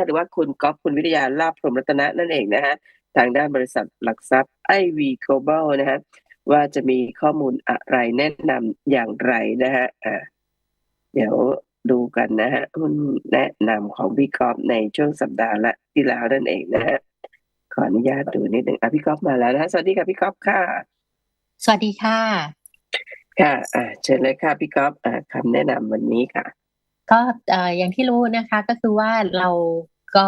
ทย์หรือว่าคุณก๊อฟคุณวิทยาลาภพรหมรัตนะนั่นเองนะฮะทางด้านบริษัทหลักทรัพย์ไอวีโกลบอลนะฮะว่าจะมีข้อมูลอะไรแนะนำอย่างไรนะฮะอ่าเดี๋ยวดูกันนะฮะหุ้นแนะนำของพี่ก๊อฟในช่วงสัปดาห์ละที่แล้วนั่นเองนะฮะขออนุญาตดูนิดหนึ่งอะพี่ก๊อฟมาแล้วนะฮะสวัสดีค่ะพี่ก๊อฟค่ะ สวัสดีค่ะ ค่ะอ่าเชิญเลยค่ะพี่ก๊อฟอ่าคำแนะนำวันนี้ค่ะ ก็อย่างที่รู้นะคะก็คือว่าเราก็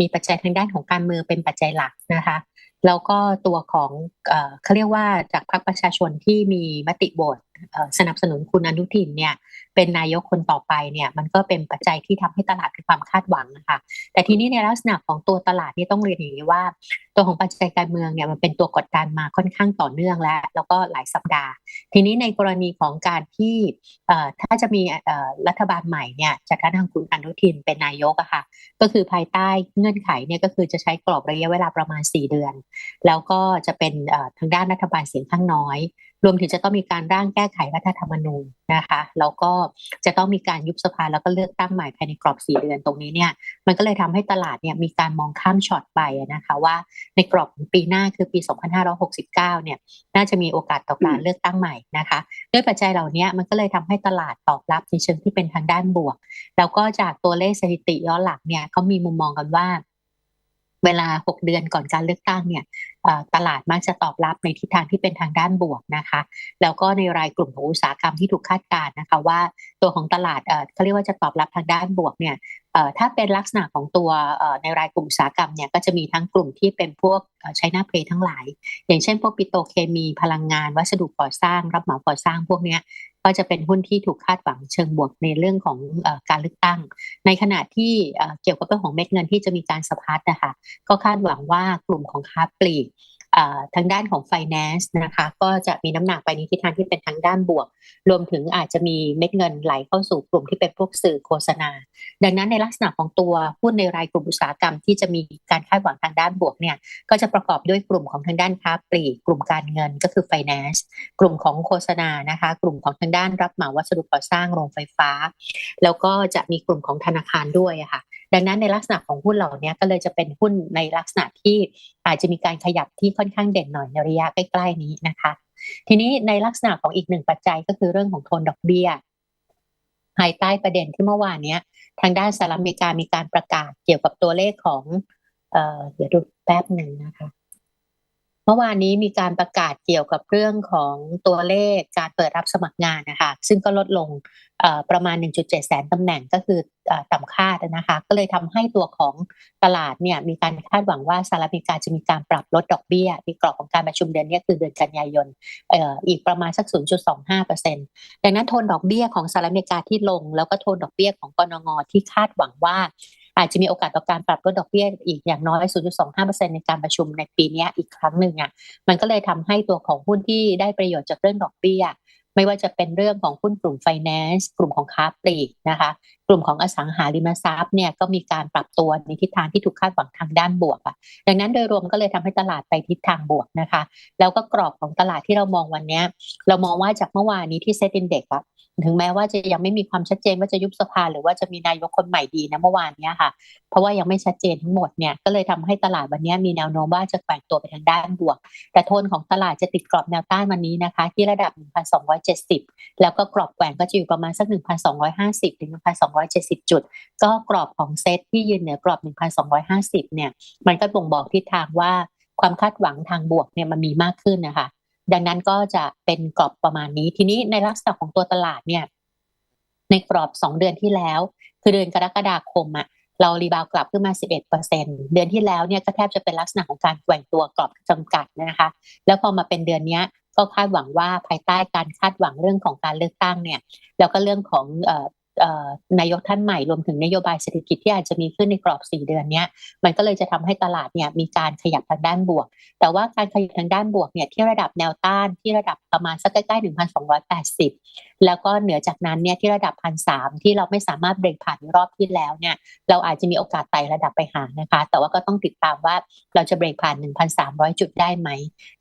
มีปัจจัยทางด้านของการเมืองเป็นปัจจัยหลักนะคะแล้วก็ตัวของเขาเรียกว่าจากพรรคประชาชนที่มีมติโหวตสนับสนุนคุณอนุทินเนี่ย เป็นนายกคนต่อไปเนี่ยมันก็เป็นปัจจัยที่ทำให้ตลาดมีความคาดหวังนะคะแต่ทีนี้ในลักษณะของตัวตลาดนี่ต้องเรียนอย่างนี้ว่า ตัวของปัจจัยการเมืองเนี่ยมันเป็นตัวกดดันมาค่อนข้างต่อเนื่องแล้ว แล้วก็หลายสัปดาห์ ทีนี้ในกรณีของการที่ถ้าจะมีรัฐบาลใหม่เนี่ยจากการทางคุณอนุทินเป็นนายกอะค่ะก็คือภายใต้เงื่อนไขเนี่ยก็คือจะใช้กรอบระยะเวลาประมาณ 4 เดือน แล้วก็จะเป็นทางด้านรัฐบาลเสียงข้างน้อย รวมถึงจะต้องมีการร่างแก้ไขรัฐธรรมนูญนะคะแล้วก็จะต้องมีการยุบสภาแล้วก็เลือกตั้งใหม่ภายในกรอบ4เดือนตรงนี้เนี่ยมันก็เลยทำให้ตลาดเนี่ยมีการมองข้ามช็อตไปอะนะคะว่าในกรอบของปีหน้าคือปี 2569 เนี่ยน่าจะมีโอกาสต่อการเลือกตั้งใหม่นะคะด้วยปัจจัยเหล่านี้มันก็เลยทำให้ตลาดตอบรับในเชิงที่เป็นทางด้านบวก แล้วก็จากตัวเลขสถิติย้อนหลังเนี่ยเขามีมุมมองกันว่า เวลา 6 เดือนก่อนการเลือกตั้งเนี่ยตลาดมักจะตอบรับในทิศทางที่เป็นทางด้านบวกนะคะ แล้วก็ในรายกลุ่มของอุตสาหกรรมที่ถูกคาดการณ์นะคะ ว่าตัวของตลาดเขาเรียกว่าจะตอบรับทางด้านบวกเนี่ยถ้าเป็นลักษณะของตัวในรายกลุ่มอุตสาหกรรมเนี่ยก็จะมีทั้งกลุ่มที่เป็นพวกใช้หน้าเพลทั้งหลาย อย่างเช่นพวกปิโตเคมีพลังงาน วัสดุก่อสร้าง รับเหมาก่อสร้างพวกเนี้ย ก็จะเป็นหุ้นที่ถูกคาดหวังเชิงบวกในเรื่องของอการเลือกตั้ง ในขณะที่เกี่ยวกับเรื่องของเม็ดเงินที่จะมีการสะพัดนะคะก็คาดหวังว่ากลุ่มของค้าปลีก ทางด้านของ finance นะคะ ก็จะมีน้ำหนักไปในทิศทางที่เป็นทางด้านบวก รวมถึงอาจจะมีเม็ดเงินไหลเข้าสู่กลุ่มที่เป็นพวกสื่อโฆษณา ดังนั้นในลักษณะของตัวหุ้นในรายกลุ่มอุตสาหกรรมที่จะมีการคาดหวังทางด้านบวกเนี่ยก็จะประกอบด้วยกลุ่มของทางด้านค้าปลีกกลุ่มการเงินก็คือ finance กลุ่มของโฆษณานะคะ กลุ่มของทางด้านรับเหมาวัสดุก่อสร้างโรงไฟฟ้า แล้วก็จะมีกลุ่มของธนาคารด้วยะค่ะ ดังนั้นในลักษณะของหุ้นเหล่านี้ก็เลยจะเป็นหุ้นในลักษณะที่อาจจะมีการขยับที่ค่อนข้างเด่นหน่อยในระยะใกล้ๆนี้นะคะ ทีนี้ในลักษณะของอีกหนึ่งปัจจัยก็คือเรื่องของโทนดอกเบี้ยภายใต้ประเด็นที่เมื่อวานเนี้ย ทางด้านสหรัฐอเมริกามีการประกาศเกี่ยวกับตัวเลขของเอ่อเดี๋ยวดูแป๊บหนึ่งนะคะ เมื่อวานนี้มีการประกาศเกี่ยวกับเรื่องของตัวเลขการเปิดรับสมัครงานนะคะซึ่งก็ลดลงประมาณ 1.7 แสนตำแหน่งก็คือต่ำคาดนะคะก็เลยทำให้ตัวของตลาดเนี่ยมีการคาดหวังว่าสหรัฐอเมริกาจะมีการปรับลดดอกเบี้ยในกรอบของการประชุมเดือนนี้คือเดือนกันยายนอีกประมาณสัก 0.25%ดังนั้นโทนดอกเบี้ยของสหรัฐอเมริกาที่ลง แล้วก็โทนดอกเบี้ยของกนงที่คาดหวังว่า อาจจะมีโอกาสต่อการปรับลดดอกเบี้ยอีกอย่างน้อย 0.25%ในการประชุมในปีนี้อีกครั้งหนึ่งอะมันก็เลยทำให้ตัวของหุ้นที่ได้ประโยชน์จากเรื่องดอกเบี้ยไม่ว่าจะเป็นเรื่องของหุ้นกลุ่มไฟแนนซ์กลุ่มของค้าปลีกนะคะ ลุ่มของอสังหาริมทรัพย์เนี่ยก็มีการปรับตัวในทิศทางที่ถูกคาดหวังทางด้านบวกอะดังนั้นโดยรวมก็เลยทำให้ตลาดไปทิศทางบวกนะคะ แล้วก็กรอบของตลาดที่เรามองวันนี้เรามองว่าจากเมื่อวานนี้ที่เซ็ตอินเด็กอะถึงแม้ว่าจะยังไม่มีความชัดเจนว่าจะยุบสภาหรือว่าจะมีนายกคนใหม่ดีนะเมื่อวานเนี้ยค่ะ เพราะว่ายังไม่ชัดเจนทั้งหมดเนี่ยก็เลยทำให้ตลาดวันนี้มีแนวโน้มว่าจะแกว่งตัวไปทางด้านบวก แต่โทนของตลาดจะติดกรอบแนวต้านวันนี้นะคะ ที่ระดับ 1,270 แล้วก็กรอบแกว่งก็จะอยู่ประมาณสัก 1,250 ถึง1,270 จุด ก็กรอบของเซตที่ยืนเหนือกรอบ 1,250 เนี่ย มันก็บ่งบอกทิศทางว่าความคาดหวังทางบวกเนี่ยมันมีมากขึ้นนะคะ ดังนั้นก็จะเป็นกรอบประมาณนี้ ทีนี้ในลักษณะของตัวตลาดเนี่ย ในกรอบ 2 เดือนที่แล้ว คือเดือนกรกฎาคมอะเรารีบาวกลับขึ้นมา 11%เดือนที่แล้วเนี่ยก็แทบจะเป็นลักษณะของการแกว่งตัวกรอบจำกัดนะคะ แล้วพอมาเป็นเดือนนี้ก็คาดหวังว่าภายใต้การคาดหวังเรื่องของการเลือกตั้งเนี่ย แล้วก็เรื่องของ นายกท่านใหม่รวมถึงนโยบายเศรษฐกิจที่อาจจะมีขึ้นในกรอบ 4 เดือนนี้มันก็เลยจะทำให้ตลาดเนี่ยมีการขยับทางด้านบวก แต่ว่าการขยับทางด้านบวกเนี่ยที่ระดับแนวต้านที่ระดับประมาณสักใกล้ๆ1,280 แล้วก็เหนือจากนั้นเนี่ยที่ระดับ1,300ที่เราไม่สามารถเบรกผ่านรอบที่แล้วเนี่ยเราอาจจะมีโอกาสไต่ระดับไปหานะคะ แต่ว่าก็ต้องติดตามว่าเราจะเบรกผ่าน 1,300 จุดได้ไหม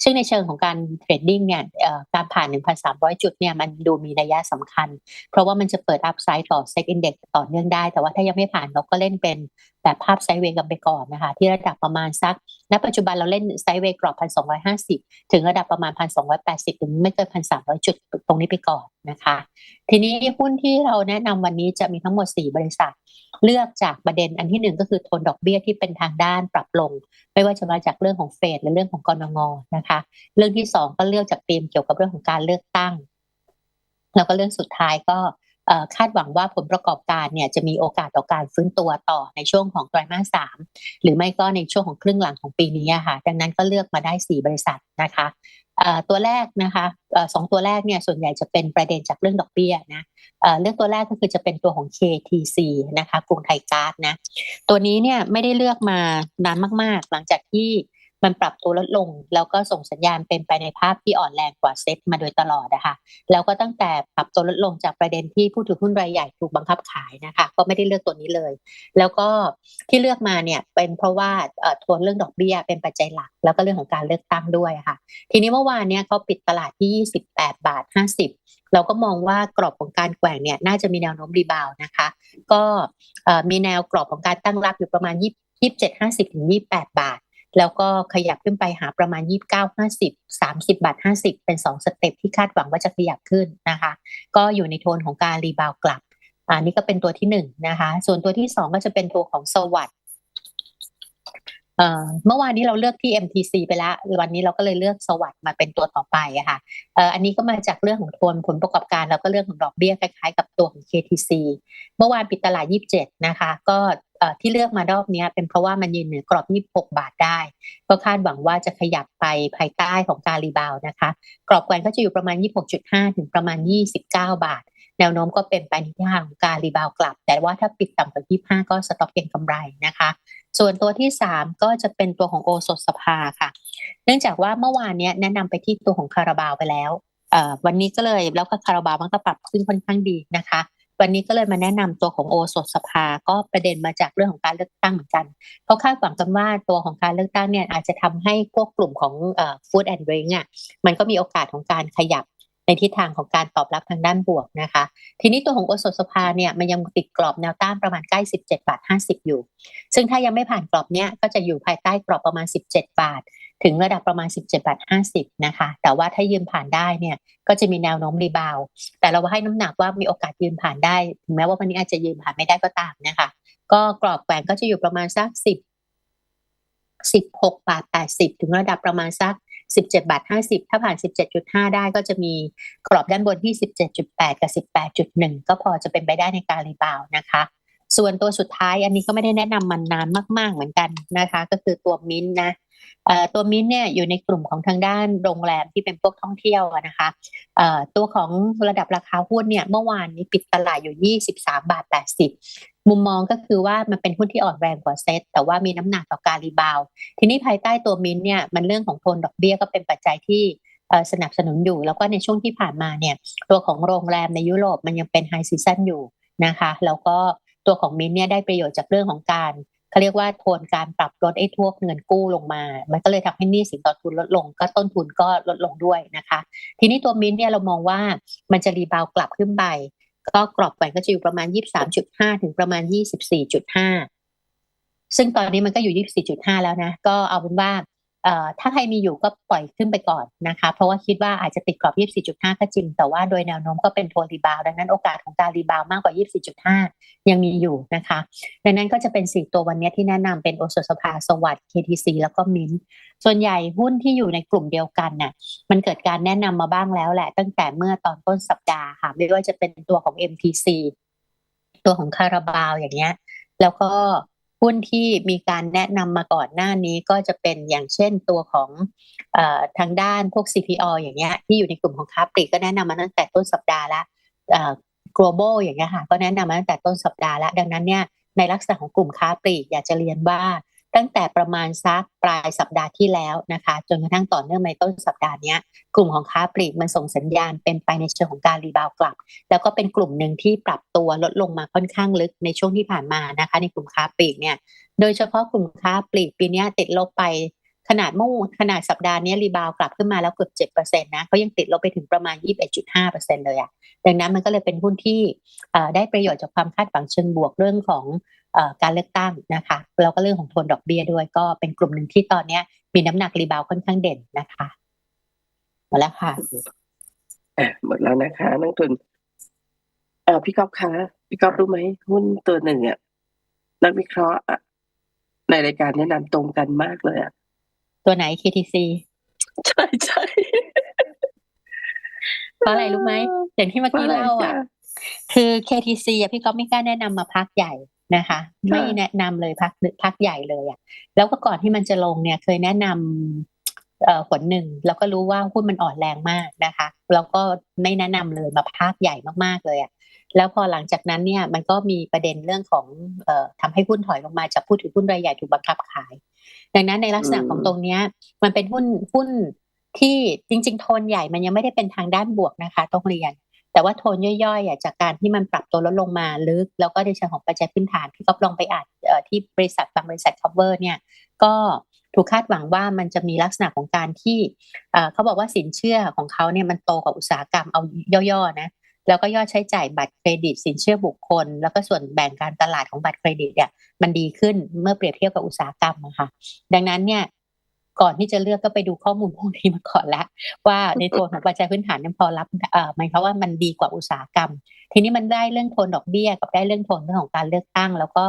ซึ่งในเชิงของการเทรดดิ้งเนี่ยเอ่อการผ่าน 1,300 จุดเนี่ยมันดูมีนัยะสำคัญ เพราะว่ามันจะเปิดอัพไซด์ต่อเซ็ตอินเด็กต่อเนื่องได้ แต่ว่าถ้ายังไม่ผ่านเราก็เล่นเป็นแบบภาพไซเวย์กันไปก่อนนะคะ ที่ระดับประมาณสัก ณ ปัจจุบันเราเล่นไซเวย์กรอบพันสองห้าสิบถึงระดับประมาณพันสองแปดสิบถึงไม่เกินพันสามร้อยจุดตรงนี้ไปก่อนนะคะ ทีนี้หุ้นที่เราแนะนำวันนี้จะมีทั้งหมดสี่บริษัท เลือกจากประเด็นอันที่หนึ่งก็คือโทนดอกเบี้ยที่เป็นทางด้านปรับลง ไม่ว่าจะมาจากเรื่องของเฟดหรือเรื่องของกรงงนะคะ เรื่องที่สองก็เลือกจากธีมเกี่ยวกับเรื่องของการเลือกตั้งแล้วก็เรื่องสุดท้ายก็ คาดหวังว่าผลประกอบการเนี่ยจะมีโอกาสต่อการฟื้นตัวต่อในช่วงของไตรมาสสามหรือไม่ก็ในช่วงของครึ่งหลังของปีนี้ค่ะ ดังนั้นก็เลือกมาได้ 4 บริษัทนะคะตัวแรกนะคะสองตัวแรกเนี่ยส่วนใหญ่จะเป็นประเด็นจากเรื่องดอกเบี้ยนะเรื่องตัวแรกก็คือจะเป็นตัวของ KTC นะคะกรุงไทยการ์ดนะตัวนี้เนี่ยไม่ได้เลือกมานานมาก ๆ หลังจากที่ มันปรับตัวลดลง แล้วก็ส่งสัญญาณเป็นไปในภาพที่อ่อนแรงกว่าเซ็ตมาโดยตลอดนะคะแล้วก็ตั้งแต่ปรับตัวลดลงจากประเด็นที่ผู้ถือหุ้นรายใหญ่ถูกบังคับขายนะคะก็ไม่ได้เลือกตัวนี้เลย แล้วก็ที่เลือกมาเนี่ยเป็นเพราะว่าทวนเรื่องดอกเบี้ยเป็นปัจจัยหลัก แล้วก็เรื่องของการเลือกตั้งด้วยค่ะ ทีนี้เมื่อวานเนี่ยเขาปิดตลาดที่ 28 บาท 50 เราก็มองว่ากรอบของการแกว่งเนี่ยน่าจะมีแนวโน้มรีบาวนะคะ ก็มีแนวกรอบของการตั้งรับอยู่ประมาณ 27 50ถึง28 บาท แล้วก็ขยับขึ้นไปหาประมาณ 29 50 30 บาท 50 เป็น 2 สเต็ปที่คาดหวังว่าจะขยับขึ้นนะคะ ก็อยู่ในโทนของการรีบาวกลับอันนี้ก็เป็นตัวที่1นนะคะ ส่วนตัวที่2ก็จะเป็นตัวของสวัสด์เมื่อวานนี้เราเลือกที่ MTC ไปแล้ว วันนี้เราก็เลยเลือกสวัสด์มาเป็นตัวต่อไปอะค่ะอันนี้ก็มาจากเรื่องของโทนผลประกอบการแล้วก็เรื่องของดอกเบี้ยคล้ายๆ กับตัวของ KTC เมื่อวานปิดตลาด 27 นะคะ ก็ ที่เลือกมารอบนี้เป็นเพราะว่ามันยืนเหนือกรอบ 26 บาทได้ ก็คาดหวังว่าจะขยับไปภายใต้ของการรีบาวนะคะ กรอบแกวนก็จะอยู่ประมาณ 26.5 ถึงประมาณ 29 บาท แนวโน้มก็เป็นไปในทางของการรีบาวกลับ แต่ว่าถ้าปิดต่ำกว่า 25 ก็สต็อกเก็งกำไรนะคะ ส่วนตัวที่ 3 ก็จะเป็นตัวของโอสถสภาค่ะ เนื่องจากว่าเมื่อวานนี้แนะนำไปที่ตัวของคาราบาวไปแล้ววันนี้ก็เลยแล้วก็คาราบาวมันก็ปรับขึ้นค่อนข้างดีนะคะ วันนี้ก็เลยมาแนะนำตัวของโอสถสภา ก็ประเด็นมาจากเรื่องของการเลือกตั้งเหมือนกันเขาคาดหวังกันว่าตัวของการเลือกตั้งเนี่ยอาจจะทำให้พวกกลุ่มของฟู้ดแอนด์ดริงอะมันก็มีโอกาสของการขยับ ในทิศทางของการตอบรับทางด้านบวกนะคะ ทีนี้ตัวของโอสถสภาเนี่ยมันยังติดกรอบแนวต้านประมาณใกล้ 17บาท50 อยู่ ซึ่งถ้ายังไม่ผ่านกรอบเนี้ยก็จะอยู่ภายใต้กรอบประมาณ 17 บาท ถึงระดับประมาณ 17บาท50 นะคะ แต่ว่าถ้ายืนผ่านได้เนี่ยก็จะมีแนวโน้มรีบาว แต่เราให้น้ำหนักว่ามีโอกาสยืนผ่านได้ ถึงแม้ว่าวันนี้อาจจะยืนผ่านไม่ได้ก็ตามนะคะ ก็กรอบแกว่งก็จะอยู่ประมาณสัก10 16บาท80 ถึงระดับประมาณสัก 17บาท50 ถ้าผ่าน 17.5 ได้ก็จะมีกรอบด้านบนที่ 17.8 กับ 18.1 ก็พอจะเป็นไปได้ในการรีบาวนะคะ ส่วนตัวสุดท้ายอันนี้ก็ไม่ได้แนะนำมันนานมาก ๆเหมือนกันนะคะ ก็คือตัวมิ้นนะ ตัวมิ้นเนี่ยอยู่ในกลุ่มของทางด้านโรงแรมที่เป็นพวกท่องเที่ยวนะคะตัวของระดับราคาหุ้นเนี่ยเมื่อวานนี้ปิดตลาดอยู่ 23 บาท 80 มุมมองก็คือว่ามันเป็นหุ้นที่อ่อนแรงกว่าเซ็ตแต่ว่ามีน้ำหนักต่อการรีบาว ทีนี้ภายใต้ตัวมิ้นเนี่ยมันเรื่องของโทนดอกเบี้ยก็เป็นปัจจัยที่สนับสนุนอยู่ แล้วก็ในช่วงที่ผ่านมาเนี่ยตัวของโรงแรมในยุโรปมันยังเป็นไฮซีซันอยู่นะคะแล้วก็ตัวของมินเนี่ยได้ประโยชน์จากเรื่องของการ เขาเรียกว่าโทนการปรับลดไอ้ทวกเงินกู้ลงมา มันก็เลยทำให้นี่สินต่อทุนลดลง ก็ต้นทุนก็ลดลงด้วยนะคะ ทีนี้ตัวมินเนี่ยเรามองว่ามันจะรีบาวกลับขึ้นไป ก็กรอบแหวนก็จะอยู่ประมาณ 23.5 ถึงประมาณ 24.5 ซึ่งตอนนี้มันก็อยู่ 24.5 แล้วนะ ก็เอาเป็นว่า ถ้าใครมีอยู่ก็ปล่อยขึ้นไปก่อนนะคะ เพราะว่าคิดว่าอาจจะติดกรอบ 24.5 ก็จริง แต่ว่าโดยแนวโน้มก็เป็นโทนรีบาวดังนั้นโอกาสของการรีบาวมากกว่า 24.5 ยังมีอยู่นะคะ ดังนั้นก็จะเป็น 4 ตัววันนี้ที่แนะนำเป็นโอสถสภาสวัสด์ KTC แล้วก็มินส่วนใหญ่หุ้นที่อยู่ในกลุ่มเดียวกันน่ะมันเกิดการแนะนำมาบ้างแล้วแหละ ตั้งแต่เมื่อตอนต้นสัปดาห์ค่ะไม่ว่าจะเป็นตัวของ MTC ตัวของคาราบาวอย่างเงี้ยแล้วก็ หุ้นที่มีการแนะนำมาก่อนหน้านี้ก็จะเป็นอย่างเช่นตัวของอทางด้านพวก CPO อย่างเงี้ยที่อยู่ในกลุ่มของค้าปลีกก็แนะนำมาตั้งแต่ต้นสัปดาห์ละ global อย่างเงี้ยค่ะก็แนะนำมาตั้งแต่ต้นสัปดาห์ละ ดังนั้นเนี่ยในลักษณะของกลุ่มค้าปลีกอยากจะเรียนว่า ตั้งแต่ประมาณสักปลายสัปดาห์ที่แล้วนะคะจนกระทั่งต่อเนื่องในต้นสัปดาห์นี้กลุ่มของค้าปลีกมันส่งสัญญาณเป็นไปในเชิงของการรีบาวกลับ แล้วก็เป็นกลุ่มหนึ่งที่ปรับตัวลดลงมาค่อนข้างลึกในช่วงที่ผ่านมานะคะ ในกลุ่มค้าปลีกเนี่ยโดยเฉพาะกลุ่มค้าปลีกปีนี้ติดลบไป ขนาดเมื่อขนาดสัปดาห์นี้รีบาวกลับขึ้นมาแล้วเกือบเจ็ดเปอร์เซ็นต์นะเขายังติดลบไปถึงประมาณยี่สิบเอ็ดจุดห้าเปอร์เซ็นต์เลยอะดังนั้นมันก็เลยเป็นหุ้นที่ได้ประโยชน์จากความคาดหวังเชิงบวกเรื่องของการเลือกตั้งนะคะแล้วก็เรื่องของโทนดอกเบี้ยด้วย ก็เป็นกลุ่มหนึ่งที่ตอนนี้มีน้ำหนักรีบาวค่อนข้างเด่นนะคะหมดแล้วค่ะหมดแล้วนะคะนักทุนเออพี่ก๊อฟคะพี่ก๊อฟรู้ไหมหุ้นตัวหนึ่งอะนักวิเคราะห์ในรายการแนะนำตรงกันมากเลยอะ ตัวไหน KTC ใช่ใช่เพราะอะไรรู้ไหมอย่างที่เมื่อกี้เล่าอะ คือ KTC อะพี่ก๊อฟไม่กล้าแนะนำมาพักใหญ่นะคะ ไม่แนะนำเลยพักพักใหญ่เลยอะ แล้วก็ก่อนที่มันจะลงเนี่ย เคยแนะนำเอ่อผลหนึ่งแล้วก็รู้ว่าหุ้นมันอ่อนแรงมากนะคะ แล้วก็ไม่แนะนำเลยมาพักใหญ่มากๆเลยอะแล้วพอหลังจากนั้นเนี่ยมันก็มีประเด็นเรื่องของเอ่อทำให้หุ้นถอยลงมาจากผู้ถือหุ้นรายใหญ่ถูกบังคับขาย ดังนั้นในลักษณะของตรงเนี้ย มันเป็นหุ้นหุ้นที่จริง ๆ โทนใหญ่มันยังไม่ได้เป็นทางด้านบวกนะคะต้องเรียน แต่ว่าโทนย่อยๆจากการที่มันปรับตัวลดลงมาลึก แล้วก็ในเชิงของปัจจัยพื้นฐานที่ก็ลองไปอ่านที่บริษัทบางบริษัท cover เนี่ย ก็ถูกคาดหวังว่ามันจะมีลักษณะของการที่เขาบอกว่าสินเชื่อของเขาเนี่ยมันโตกว่าอุตสาหกรรมเอาย่อๆนะ แล้วก็ยอดใช้จ่ายบัตรเครดิตสินเชื่อบุคคล แล้วก็ส่วนแบ่งการตลาดของบัตรเครดิตเนี่ยมันดีขึ้นเมื่อเปรียบเทียบกับอุตสาหกรรมนะคะดังนั้นเนี่ยก่อนที่จะเลือกก็ไปดูข้อมูลพวกนี้มาก่อนแล้วว่าในตัวของปัจจัยพื้นฐานนั้นพอรับเอ่อหมายความว่ามันดีกว่าอุตสาหกรรม ทีนี้มันได้เรื่องโทนดอกเบี้ยกับได้เรื่องโทนเรื่องของการเลือกตั้ง แล้วก็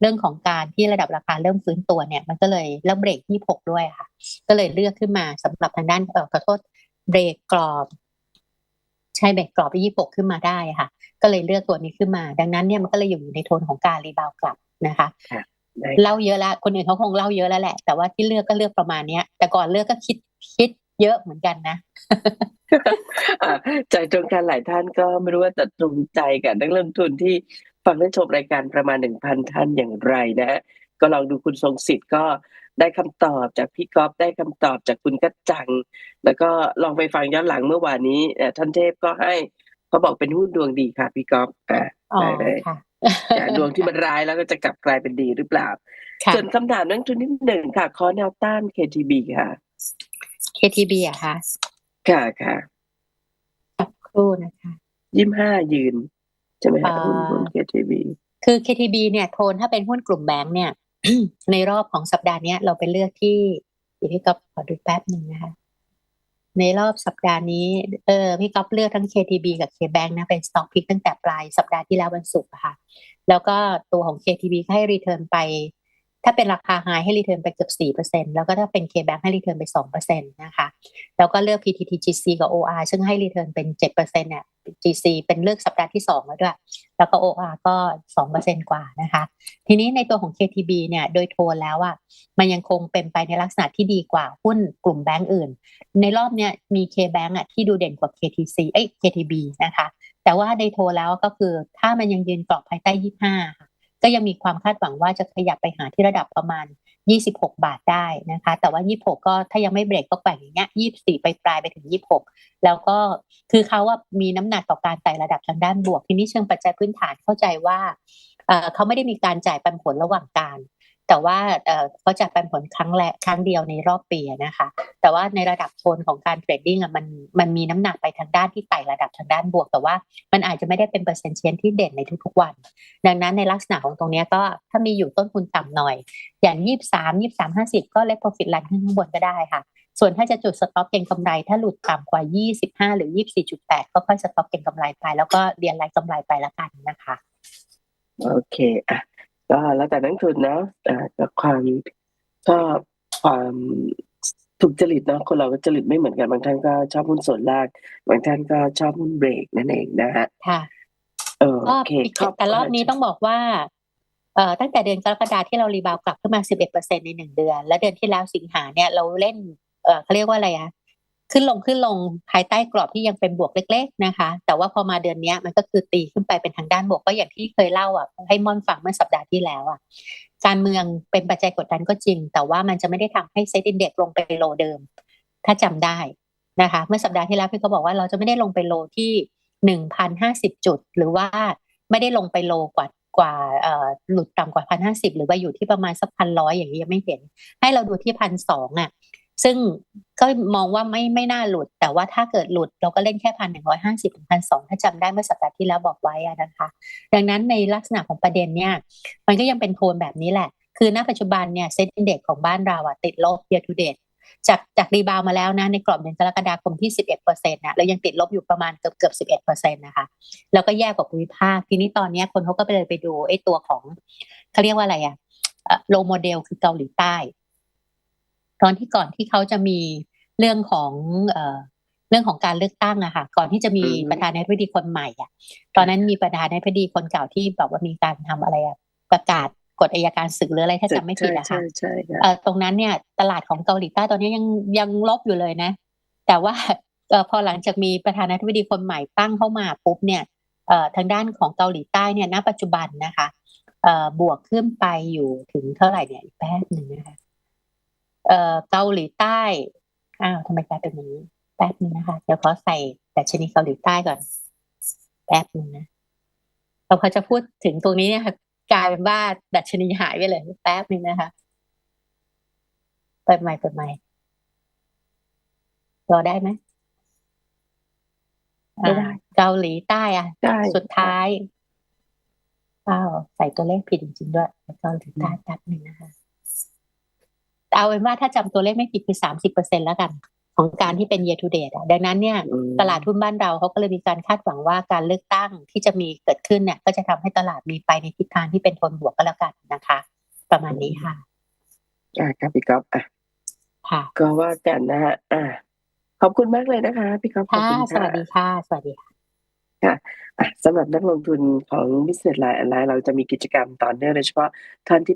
เรื่องของการที่ระดับราคาเริ่มฟื้นตัวเนี่ย มันก็เลยแล้วเบรกที่หกด้วยค่ะ ก็เลยเลือกขึ้นมาสำหรับทางด้านเอ่อขอโทษเบรกกรอบ ใช่แบกกรอบไปยี่หกขึ้นมาได้ค่ะ ก็เลยเลือกตัวนี้ขึ้นมา ดังนั้นเนี่ยมันก็เลยอยู่ในโทนของการรีบาวกลับนะคะเล่าเยอะแล้วคนอื่นเขาคงเล่าเยอะแล้วแหละ แต่ว่าที่เลือกก็เลือกประมาณเนี้ย แต่ก่อนเลือกก็คิดคิดเยอะเหมือนกันนะใจตรงกันหลายท่านก็ไม่รู้ว่าจะตรงใจกับนักลงทุนที่ฟังและชมรายการประมาณหนึ่งพันท่านอย่างไรนะ ก็ลองดูคุณทรงสิทธิ์ก็ ได้คำตอบจากพี่ก๊อฟได้คำตอบจากคุณกัจจัง แล้วก็ลองไปฟังย้อนหลังเมื่อวานนี้ท่านเทพก็ให้เขาบอกเป็นหุ้นดวงดีค่ะพี่ก๊อฟอ่าได้เลยดวงที่มันร้ายแล้วก็จะกลับกลายเป็นดีหรือเปล่า ส่วนคำถามนักทุนที่หนึ่งค่ะคอแนวต้าน KTB ค่ะ KTB อะคะค่ะค่ะสักครู่นะคะยี่ห้ายืน ใช่ไหมคะหุ้นหุ้น KTB คือ KTB เนี่ยโทนถ้าเป็นหุ้นกลุ่มแบงค์เนี่ย ในรอบของสัปดาห์นี้เราไปเลือกที่พี่ก๊อฟขอดูแป๊บหนึ่งนะคะ ในรอบสัปดาห์นี้เออพี่ก๊อฟเลือกทั้ง KTB กับ KBank นะเป็นสต็อกพิกตั้งแต่ปลายสัปดาห์ที่แล้ววันศุกร์ค่ะ แล้วก็ตัวของ KTB ให้รีเทิร์นไป ถ้าเป็นราคาไฮให้รีเทิร์นไปเกือบสี่เปอร์เซ็นแล้วก็ถ้าเป็น K-Bank ให้รีเทิร์นไปสองเปอร์เซ็นตนะคะแล้วก็เลือก PTTGC กับ OR ซึ่งให้รีเทิร์นเป็นเจ็ดเปอร์เซ็นเนี่ย GC เป็นเลือกสัปดาห์ที่สองแล้วด้วย แล้วก็ OR ก็สองเปอร์เซ็นกว่านะคะ ทีนี้ในตัวของ KTB เนี่ยโดยโทนแล้วอะมันยังคงเป็นไปในลักษณะที่ดีกว่าหุ้นกลุ่มแบงก์อื่น ในรอบเนี้ยมี K-Bank อะที่ดูเด่นกว่า KTC เอ้ย KTB นะคะ แต่ว่าในโทแล้วก็คือถ้ามันยังยืนกรอบภายใต้ยี่ห้าค่ะ ก็ยังมีความคาดหวังว่าจะขยับไปหาที่ระดับประมาณ 26 บาทได้นะคะ แต่ว่า 26 ก็ถ้ายังไม่เบรกก็แกว่งอย่างเงี้ย 24 ไปปลายไปถึง 26 แล้วก็คือเขาว่ามีน้ำหนักต่อการไต่ระดับทางด้านบวก ทีนี้เชิงปัจจัยพื้นฐานเข้าใจว่าเขาไม่ได้มีการจ่ายปันผลระหว่างการ แต่ว่าเขาจะเป็นผลครั้งแรกครั้งเดียวในรอบปีนะคะ แต่ว่าในระดับโทนของการเทรดดิ้งมันมันมีน้ำหนักไปทางด้านที่ไต่ระดับทางด้านบวก แต่ว่ามันอาจจะไม่ได้เป็นเปอร์เซ็นต์เชนที่เด่นในทุกๆวัน ดังนั้นในลักษณะของตรงนี้ก็ถ้ามีอยู่ต้นทุนต่ำหน่อย อย่างยี่สามยี่สามห้าสิบก็เล็กโปรฟิตลันขึ้นข้างบนก็ได้ค่ะ ส่วนถ้าจะจุดสต็อปเก็งกำไร ถ้าหลุดต่ำกว่า 25 หรือ 24.8 ก็ค่อยสต็อปเก็งกำไรไป แล้วก็เรียนรายกำไรไปละกันนะคะ โอเคอะ ก็แล้วแต่นักทุนเนาะแต่ความชอบความถูกจริตเนาะคนเราก็จริตไม่เหมือนกันบางท่านก็ชอบหุ้นส่วนแรกบางท่านก็ชอบหุ้นเบรกนั่นเองนะฮะค่ะเออโอเคแต่รอบนี้ต้องบอกว่าเอ่อตั้งแต่เดือนกรกฎาที่เรารีบาวกลับขึ้นมาสิบเอ็ดเปอร์เซ็นในหนึ่งเดือน และเดือนที่แล้วสิงหาเนี่ยเราเล่น เอ่อเขาเรียกว่าอะไรอะ ขึ้นลงขึ้นลงภายใต้กรอบที่ยังเป็นบวกเล็ก ๆนะคะ แต่ว่าพอมาเดือนนี้มันก็คือตีขึ้นไปเป็นทางด้านบวกก็อย่างที่เคยเล่าอะให้มอนฟังเมื่อสัปดาห์ที่แล้วอะการเมืองเป็นปัจจัยกดดันก็จริง แต่ว่ามันจะไม่ได้ทำให้เซ็ตอินเด็กลงไปโลเดิม ถ้าจำได้นะคะ เมื่อสัปดาห์ที่แล้วพี่ก็บอกว่าเราจะไม่ได้ลงไปโลที่หนึ่งพันห้าสิบจุด หรือว่าไม่ได้ลงไปโลกว่ากว่าหลุดต่ำกว่าพันห้าสิบหรือว่าอยู่ที่ประมาณสักพันร้อยอย่างนี้ยังไม่เห็น ให้เราดูที่พันสองอะ ซึ่งก็มองว่าไม่ไม่น่าหลุด แต่ว่าถ้าเกิดหลุดเราก็เล่นแค่พันหนึ่งร้อยห้าสิบถึงพันสองถ้าจำได้เมื่อสัปดาห์ที่แล้วบอกไว้นะคะ ดังนั้นในลักษณะของประเด็นเนี่ย มันก็ยังเป็นโทนแบบนี้แหละ คือณปัจจุบันเนี่ยเซ็นดีเด็กของบ้านเราอะติดลบ year to date จากจากรีบาวมาแล้วนะ ในกรอบเดือนกรกฎาคมที่ 11เปอร์เซ็นต์นะเรายังติดลบอยู่ประมาณเกือบเกือบ11เปอร์เซ็นต์นะคะ แล้วก็แย่กว่าภูมิภาค ทีนี้ตอนนี้คนเขาก็ไปเลยไปดูไอ้ตัวของเขาเรียกว่าอะไรอะโลโมเดลคือเกาหลีใต้ ตอนที่ก่อนที่เขาจะมีเรื่องของเอ่อเรื่องของการเลือกตั้งอะค่ะ ก่อนที่จะมีอืมประธานาธิบดีคนใหม่อะตอนนั้นมีประธานาธิบดีคนเก่าที่บอกว่ามีการทำอะไรอะประกาศกฎอัยการศึกหรืออะไรถ้าจำไม่ผิดอะค่ะใช่ใช่ใช่เอ่อตรงนั้นเนี่ยตลาดของเกาหลีใต้ตอนนี้ยังยังลบอยู่เลยนะ แต่ว่าเอ่อพอหลังจากมีประธานาธิบดีคนใหม่ตั้งเข้ามาปุ๊บเนี่ยเอ่อทางด้านของเกาหลีใต้เนี่ยณปัจจุบันนะคะเอ่อบวกขึ้นไปอยู่ถึงเท่าไหร่เนี่ยอีกแป๊บหนึ่งนะคะ เอ่อเกาหลีใต้ อ้าวทำไมกลายเป็นอย่างนี้ แป๊บหนึงนะคะ เดี๋ยวขอใส่ดัชนีเกาหลีใต้ก่อน แป๊บหนึงนะเราพอจะพูดถึงตรงนี้เนี่ยค่ะกลายเป็นว่าดัชนีหายไปเลยแป๊บหนึงนะคะเปิดใหม่เปิดใหม่รอได้ไหมไม่ได้อ่าเกาหลีใต้อะได้สุดท้ายอ้าวใส่ตัวเลขผิดจริงๆด้วยเกาหลีใต้แป๊บหนึ่งนะคะ เอาเป็นว่าถ้าจำตัวเลขไม่ผิดคือสามสิบเปอร์เซ็นแล้วกัน ของการที่เป็น year to date อะดังนั้นเนี่ยอืมตลาดหุ้นบ้านเราเขาก็เลยมีการคาดหวังว่าการเลือกตั้งที่จะมีเกิดขึ้นเนี่ยก็จะทำให้ตลาดมีไปในทิศทางที่เป็นโทนบวกก็แล้วกันนะคะ ประมาณนี้ค่ะอ่าครับพี่ก๊อฟอะค่ะ ก็ว่ากันนะฮะอ่าขอบคุณมากเลยนะคะพี่ก๊อฟขอบค่ะคุณสวัสดีค่ะ สวัสดีค่ะอะสำหรับนักลงทุนของ Business Line ออนไลน์เราจะมีกิจกรรมต่อเนื่องโดยเฉพาะท่านที่